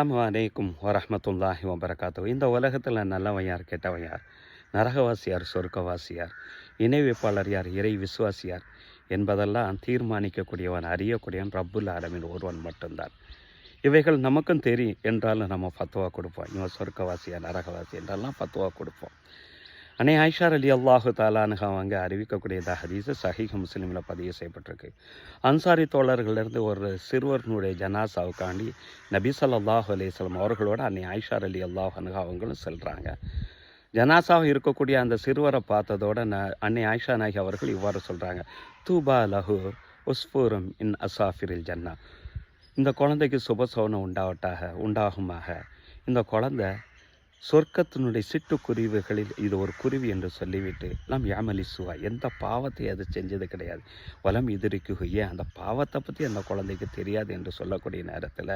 அஸ்ஸலாமு அலைக்கும் வரஹ்மத்துல்லாஹி வபரகாத்து இந்த உலகத்தில் நல்லவன் யார் கெட்டவன் யார் நரகவாசியார் சொர்க்கவாசியார் இணைவேப்பாளர் யார் இணை வைப்பாளர் யார் இறை விசுவாசியார் என்பதெல்லாம் தீர்மானிக்கக்கூடியவன் அறியக்கூடியவன் ரப்புல் ஆலமின். ஒருவன் மட்டும்தான். இவைகள் நமக்கும் தெரியும். என்றாலும் நம்ம பத்துவா கொடுப்போம். இவன் சொர்க்கவாசியா நரகவாசி என்றெல்லாம் ஃபத்துவா கொடுப்போம். அன்னை ஆயிஷார் அலி அல்லாஹு தாலானுக அவங்க அறிவிக்கக்கூடியதாக ஹதீஸு சஹீஹ் முஸ்லீமில் பதிவு செய்யப்பட்டிருக்கு. அன்சாரி தோழர்களிலிருந்து ஒரு சிறுவர்களுடைய ஜனாசாவுக்காண்டி நபி ஸல்லல்லாஹு அலைஹி அவர்களோட அன்னை ஆயிஷார் அலி அல்லாஹ் அவங்களும் செல்கிறாங்க ஜனாசாவை இருக்கக்கூடிய அந்த சிறுவரை பார்த்ததோட ந அன்னை ஆயிஷா நாயகி அவர்கள் இவ்வாறு சொல்கிறாங்க தூபா லஹு உஸ்பூரம் இன் அசாஃபிரில் ஜன்னா. இந்த குழந்தைக்கு சுபசோனம் உண்டாவட்டாக உண்டாகுமாக. இந்த குழந்தை சொர்க்கத்தினுடைய சிட்டுக்குருவிகளில் இது ஒரு குருவி என்று சொல்லிவிட்டு லம் ஏமலிசுவா எந்த பாவத்தை அது செஞ்சது கிடையாது. வலம் எதிரிக்குகையே அந்த பாவத்தை பற்றி அந்த குழந்தைக்கு தெரியாது என்று சொல்லக்கூடிய நேரத்தில்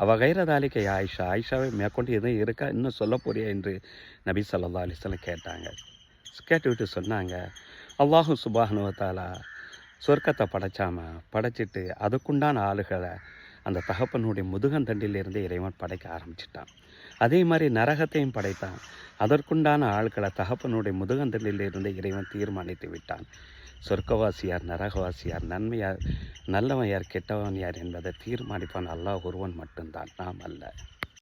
அவ கைரதாலிக்கை ஆயிஷா ஆயிஷாவை மேற்கொண்டு எதுவும் இருக்கா இன்னும் சொல்ல போறியா என்று நபி ஸல்லல்லாஹு அலிஸ்லாம் கேட்டாங்க. கேட்டுவிட்டு சொன்னாங்க அல்லாஹு சுபானுவத்தாலா சொர்க்கத்தை படைச்சாமல் படைச்சிட்டு அதுக்குண்டான ஆளுகளை அந்த தகப்பனுடைய முதுகந்தண்டிலிருந்து இறைவன் படைக்க ஆரம்பிச்சிட்டான். அதே மாதிரி நரகத்தையும் படைத்தான். அதற்குண்டான ஆட்களை தகப்பனுடைய முதுகந்தண்டிலிருந்து இறைவன் தீர்மானித்து விட்டான். சொர்க்கவாசியார் நரகவாசியார் நன்மையார் நல்லவன் யார் கெட்டவன் யார் என்பதை தீர்மானிப்பான். அல்லாஹ் ஒருவன் மட்டும்தான் நாம் அல்ல.